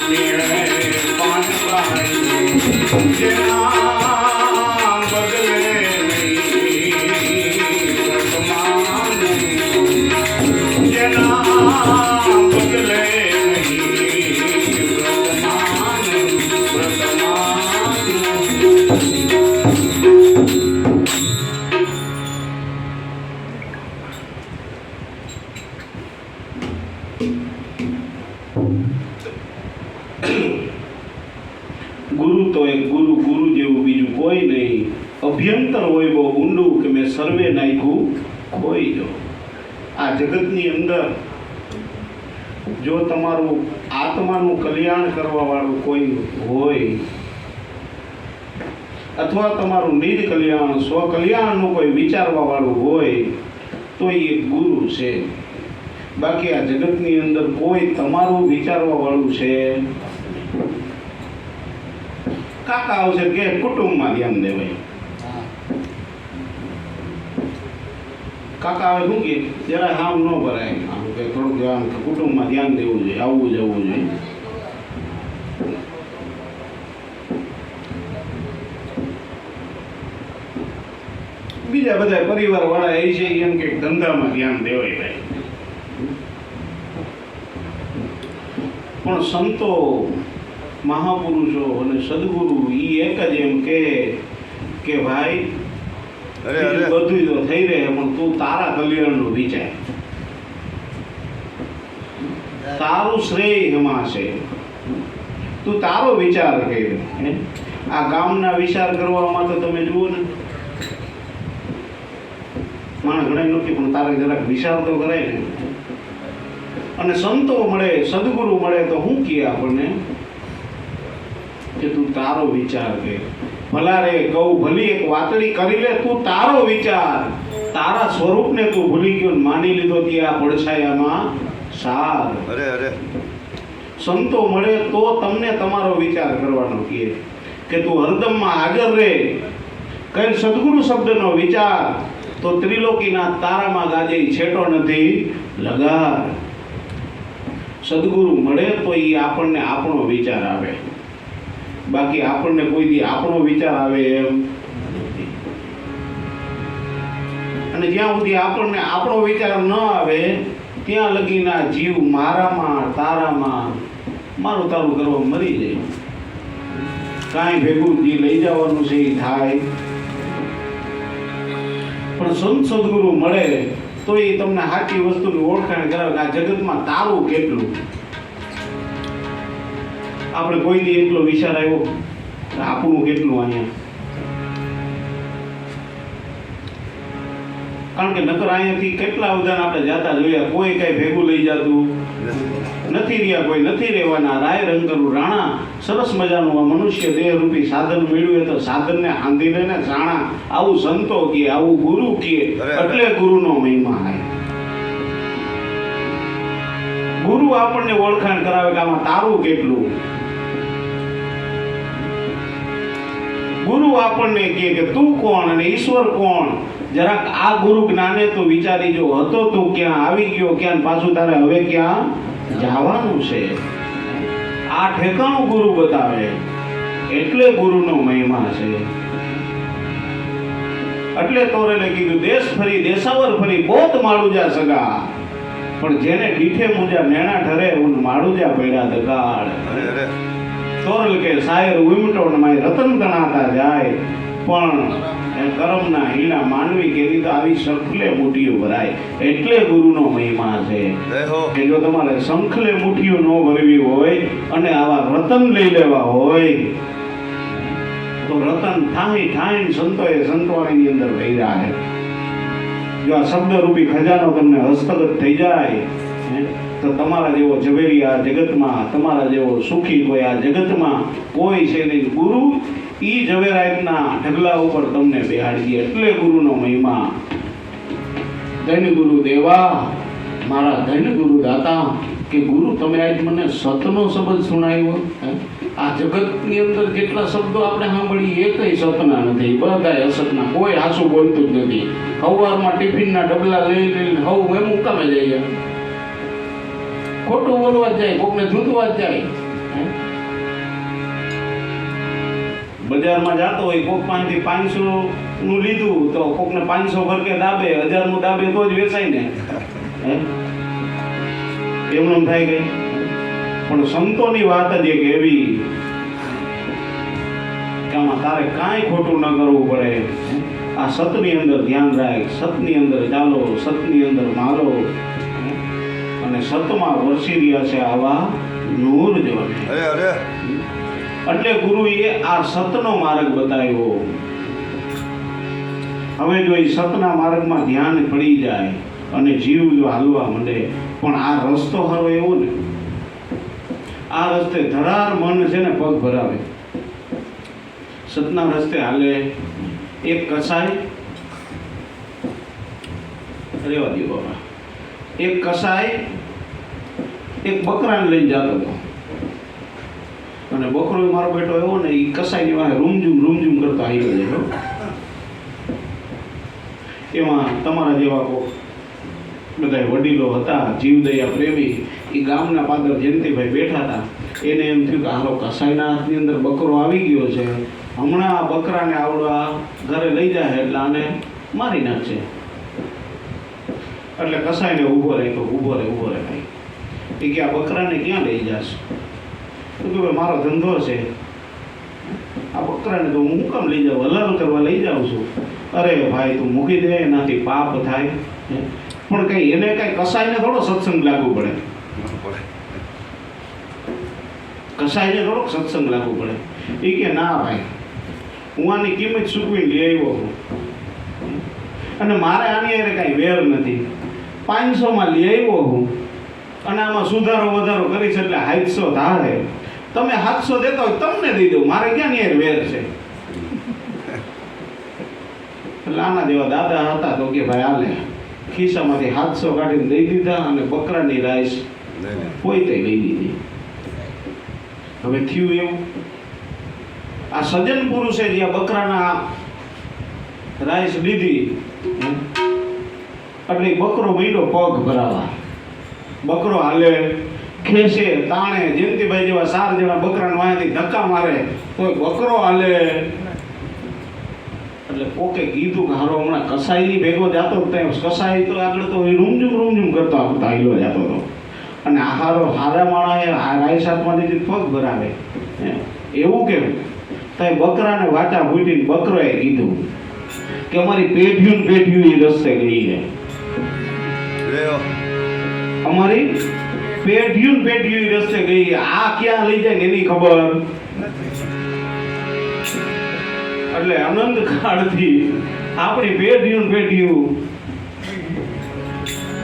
Dear, it's fun to find me. Yeah. ગુરુ તો એક ગુરુ ગુરુ જેવું બીજું કોઈ નહીં. અભ્યંતર હોય બહુ ઊંડું કે મેં સર્વે નાખ્યું, ખોઈ જો આ જગતની અંદર જો તમારું આત્માનું કલ્યાણ કરવાવાળું કોઈ હોય, અથવા તમારું નિજ કલ્યાણ, સ્વકલ્યાણનું કોઈ વિચારવા વાળું હોય, તો એ ગુરુ છે. બાકી આ જગતની અંદર કોઈ તમારું વિચારવા વાળું છે. કાકા આવશે કે કુટુંબમાં ધ્યાન દેવાય. કાકા આવે શું કે જરા હામ ન ભરાય. આમ કે થોડુંક આમ કુટુંબમાં ધ્યાન દેવું જોઈએ, આવવું જવું જોઈએ. બીજા બધા પરિવાર વાળા એ છે, એમ કે ધંધામાં ધ્યાન દેવાય ભાઈ. પણ સંતો મહાપુરુષો અને સદગુરુ એ એક જ એમ કે કે ભાઈ બધું તો થઈ રહે પણ તું તારા કલ્યાણનું વિચાર. તારું શ્રેય એમાં છે. તું તારો વિચાર કર હે? આ ગામના વિચાર કરવામાં તો તમે જુઓ ને. માણસ ઘણા નથી પણ તારે જરાક વિચાર તો કરાય ને. અને સંતો મળે સદગુરુ મળે તો હું કહે આપણને કે તું તારો વિચાર કર ભલા રે કહું ભલી એક વાતડી કરી લે તું તારો વિચાર. તારા સ્વરૂપને તું ભૂલી ગયો ને માની લીધો કે આ પડછાયામાં સાર. અરે અરે. સંતો મળે તો તમને તમારો વિચાર કરવાનો કહે કે તું હરદમમાં આગળ રહે કઈ સદગુરુ શબ્દનો વિચાર તો ત્રિલોકીના તારામાં ગાજે છેટો નથી લગાર. સદગુરુ મળે તો એ આપણને આપણો વિચાર આવે. બાકી આપણને કોઈ દી આપણો વિચાર આવે એમ. અને જ્યાં સુધી આપણને આપણો વિચાર ન આવે, ત્યાં લગીના જીવ મારામાં, તારામાં મારું તારું કરવા મરી જાય. કાંઈ ભેગું જે લઈ જવાનું છે એ થાય. પણ સંત સદગુરુ મળે તો એ તમને સાચી વસ્તુની ઓળખાણ કરાવે કે આ જગતમાં તારું કેટલું? આપણે કોઈ દી એટલો વિચાર આવ્યો આપણું કેટલું અહીંયા? કારણ કે નકર અહીંયાથી કેટલા ઉદાહરણ આપણે જાતા જોયા? કોઈ કઈ ભેગું લઈ જતું. નથી રહ્યા કોઈ નથી રહેવાના. રાય રંગરું રાણા. સરસ મજાનું આ મનુષ્ય દેહરૂપી સાધન મેળવ્યું તો સાધનને આંધીને ને જાણા. આવું સંતો કે આવું ગુરુ કે. એટલે ગુરુનો મહિમા થાય. ગુરુ આપણને ઓળખાણ કરાવે કે આમાં તારું કેટલું? ગુરુ આપણને કહે કે, તું કોણ અને ઈશ્વર કોણ? જરાક આ ગુરુ જ્ઞાને તું વિચારી જો, હતો તું ક્યાં? આવી ગયો ક્યાં? પાછું તારે હવે ક્યાં જવાનું છે? આ ઠેકાણું ગુરુ બતાવે. એટલે ગુરુનો મહિમા છે. એટલે તોરેલે કીધું, દેશ ફરી, દેશાવર ફરી, બોત માળુજા સગા. પણ જેને ડીઠે મુજા નેણા ઠરે ઉન માળુજા પડ્યા દગાડ. તોરલ કે શાયર ઉમટો માય રતન ગણાતા જાય. પણ એ કરમના હીલા માનવી કેરી તો આવી સંખલે મુઠીઓ ભરાય. એટલે ગુરુનો મહિમા છે. કે જો તમારે સંખલે મુઠીઓ ન ભરવી હોય અને આવા રતન લઈ લેવા હોય તો રતન થાય થાઈ સંતોએ સંતવાણીની અંદર રહ્યા છે. જો આ શબ્દરૂપી ખજાનો તમને હસ્તગત થઈ જાય તો તમારા જેવો ઝવેરી આ જગતમાં, તમારા જેવો સુખી કોઈ આ જગતમાં કોઈ છે નહીં. ગુરુ એ ઝવેરાયતના ઢગલા ઉપર તમને બેહાડી દે. એટલે ગુરુનો મહિમા. ધન ગુરુ દેવા, મારા ધન ગુરુ દાતા, કે ગુરુ તમે આજ મને સતનો શબ્દ સુણાવ્યો આ જગતની અંદર જેટલા શબ્દો આપણે સાંભળીએ, એ સતના નથી. બધા અસતના. કોઈ હાસું બોલતું જ નથી. સવારમાં ટિફિનના ડબલા લઈ લઈને હવ એમ કામે જઈએ. ખોટું બોલવા જાય, કોકને જૂતવા જાય. બજારમાં જાતો હોય, કોક પાસેથી પાંચસો નું લીધું તો કોકને પાંચસો ભરકે દાબે હજારનું દાબે તો જ વેચાય ને. એમનું થાય ગઈ પણ સંતોની વાત જ એક એવી કે આમાં તારે કાંઈ ખોટું ન કરવું પડે. આ સતની અંદર ધ્યાન રાખ, સતની અંદર ચાલો, સતની અંદર મારો. અને સતમાં વરસી રહ્યા છે આવા નૂર અરે એટલે ગુરુએ આ સતનો માર્ગ બતાવ્યો. હવે જો એ સતના માર્ગમાં ધ્યાન પડી જાય અને જીવ જો હાલવા માંડે પણ આ રસ્તો હારો એવો ને. આ રસ્તે ધરાર મન છે ને પગ ભરાવે. સતના રસ્તે હાલે એક કસાય રેવા દો બાબા. એક કસાય એક બકરાને લઈને જતો હતો. અને બકરો મારો બેટો એવો ને એ કસાઈની વાહે રૂમઝૂમ રૂમઝૂમ કરતા આવી ગયો એમાં તમારા જેવા કો બધા વડીલો હતા, જીવદયા પ્રેમી એ ગામના પાદર જયંતિભાઈ બેઠા હતા. એને એમ થયું કે, હાલો, કસાઈના હાથની અંદર બકરો આવી ગયો છે. હમણાં આ બકરાને આવડવા ઘરે લઈ જાય એટલે આને મારી નાખશે એટલે કસાઈને ઊભો રહે તો ઊભો રહે ઊભો રહે ભાઈ. એ કે આ બકરાને ક્યાં લઈ જાશ? તો કે ભાઈ, મારો ધંધો છે. આ બકરાને તો હું કામ લઈ જાઉં? હલાલ કરવા લઈ જાઉં છું. અરે ભાઈ, તું મૂકી દે, એનાથી પાપ થાય. પણ કંઈ એને કંઈ કસાઈને થોડો સત્સંગ લાગુ પડે. કસાઈને થોડોક સત્સંગ લાગુ પડે. એ કે ના ભાઈ, હું આની કિંમત ચૂકવીને લઈ આવ્યો છું. અને મારે આની અરે કાંઈ વેર નથી. પાંચસોમાં લઈ આવ્યો હું. અને આમાં સુધારો વધારો કરીશ એટલે સાતસો ધારે. તમે હાથસો દેતા હોય તમને દઈ દઉં. મારે ક્યાં ની વેર છે? એટલે આના જેવા દાદા હતા તો કે ભાઈ હાલે. ખિસ્સામાંથી હાથસો કાઢીને દઈ દીધા અને બકરાની રાઈસ કોઈ તે લઈ દીધી હવે થયું એવું? આ સજ્જન પુરુષે જે બકરાના રાઈસ લીધી એટલે બકરો મળ્યો પગ ભરાવા. બકરો હાલે, ખેંચે, તાણે, જયંતિભાઈ જેવા સાર જેવા બકરાને વાંથી ધક્કા મારે, કોઈ બકરો હાલે. એટલે કોકે કીધું કે હારો હમણાં કસાઈની ભેગો જતો હતો કસાઈ તો આગળ તો રૂમઝુમ રૂમઝુમ કરતો આવતા હાલ્યો જતો હતો. અને આહારો હારા માણાએ શાકમાં લીધી પગ ભરાવે. એવું કેમ તો બકરાને વાટા બકરો બકરોએ કીધું કે અમારી પેઢીયું પેઢીયું એ રસ્તે ગઈ છે અમારી પેઢીયું પેઢીયું રસ્તે ગઈ આ ક્યાં લઈ જાય ને એની ખબર. એટલે અનંત કાળથી આપણી પેઢીયું પેઢીયું